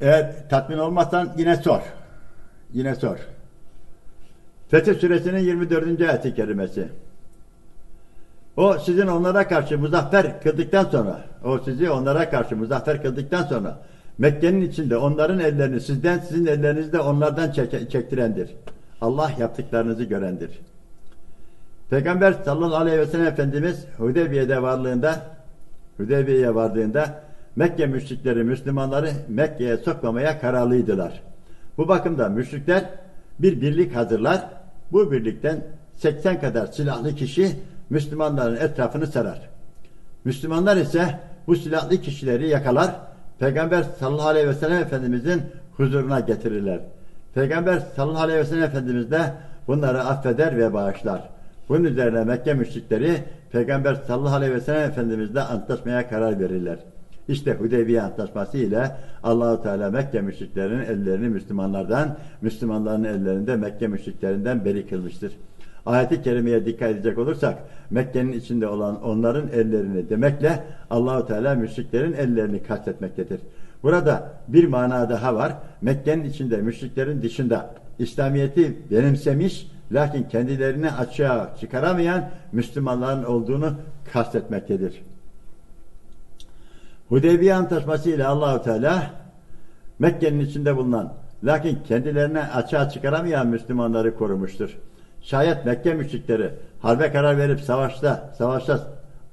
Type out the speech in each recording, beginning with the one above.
Eğer tatmin olmazsan yine sor. Yine sor. Fetih Suresinin 24. ayeti kerimesi. O sizin onlara karşı muzaffer kıldıktan sonra, o sizi onlara karşı muzaffer kıldıktan sonra Mekke'nin içinde onların ellerini sizden, sizin ellerinizi de onlardan çeke- çektirendir. Allah yaptıklarınızı görendir. Peygamber sallallahu aleyhi ve sellem Efendimiz Hudeybiye'de varlığında Hudeybiye'ye vardığında Mekke müşrikleri Müslümanları Mekke'ye sokmamaya kararlıydılar. Bu bakımdan müşrikler bir birlik hazırlar. Bu birlikten 80 kadar silahlı kişi Müslümanların etrafını sarar. Müslümanlar ise bu silahlı kişileri yakalar. Peygamber sallallahu aleyhi ve sellem Efendimizin huzuruna getirirler. Peygamber sallallahu aleyhi ve sellem Efendimiz de bunları affeder ve bağışlar. Bunun üzerine Mekke müşrikleri Peygamber sallallahu aleyhi ve sellem Efendimizle antlaşmaya karar verirler. İşte Hudeybiye antlaşması ile Allahu Teala Mekke müşriklerinin ellerini Müslümanlardan, Müslümanların ellerinde Mekke müşriklerinden beri kılmıştır. Ayet-i kerimeye dikkat edecek olursak Mekke'nin içinde olan onların ellerini demekle Allahu Teala müşriklerin ellerini kastetmektedir. Burada bir mana daha var. Mekke'nin içinde müşriklerin dışında İslamiyet'i benimsemiş lakin kendilerini açığa çıkaramayan Müslümanların olduğunu kastetmektedir. Hudeybiye Antlaşması ile Allahu Teala Mekke'nin içinde bulunan lakin kendilerine açığa çıkaramayan Müslümanları korumuştur. Şayet Mekke müşrikleri harbe karar verip savaşta savaşta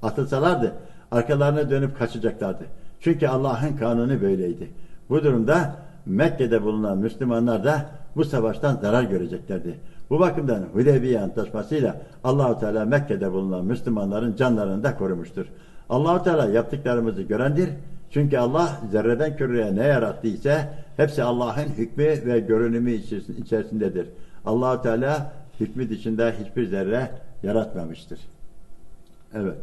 atılsalardı arkalarına dönüp kaçacaklardı. Çünkü Allah'ın kanunu böyleydi. Bu durumda Mekke'de bulunan Müslümanlar da bu savaştan zarar göreceklerdi. Bu bakımdan Hudeybiye Antlaşması'yla Allahu Teala Mekke'de bulunan Müslümanların canlarını da korumuştur. Allahu Teala yaptıklarımızı görendir. Çünkü Allah zerreden küreye ne yarattıysa hepsi Allah'ın hükmü ve görünümü içeris- içerisindedir. Allahu Teala hükmü dışında hiçbir zerre yaratmamıştır. Evet.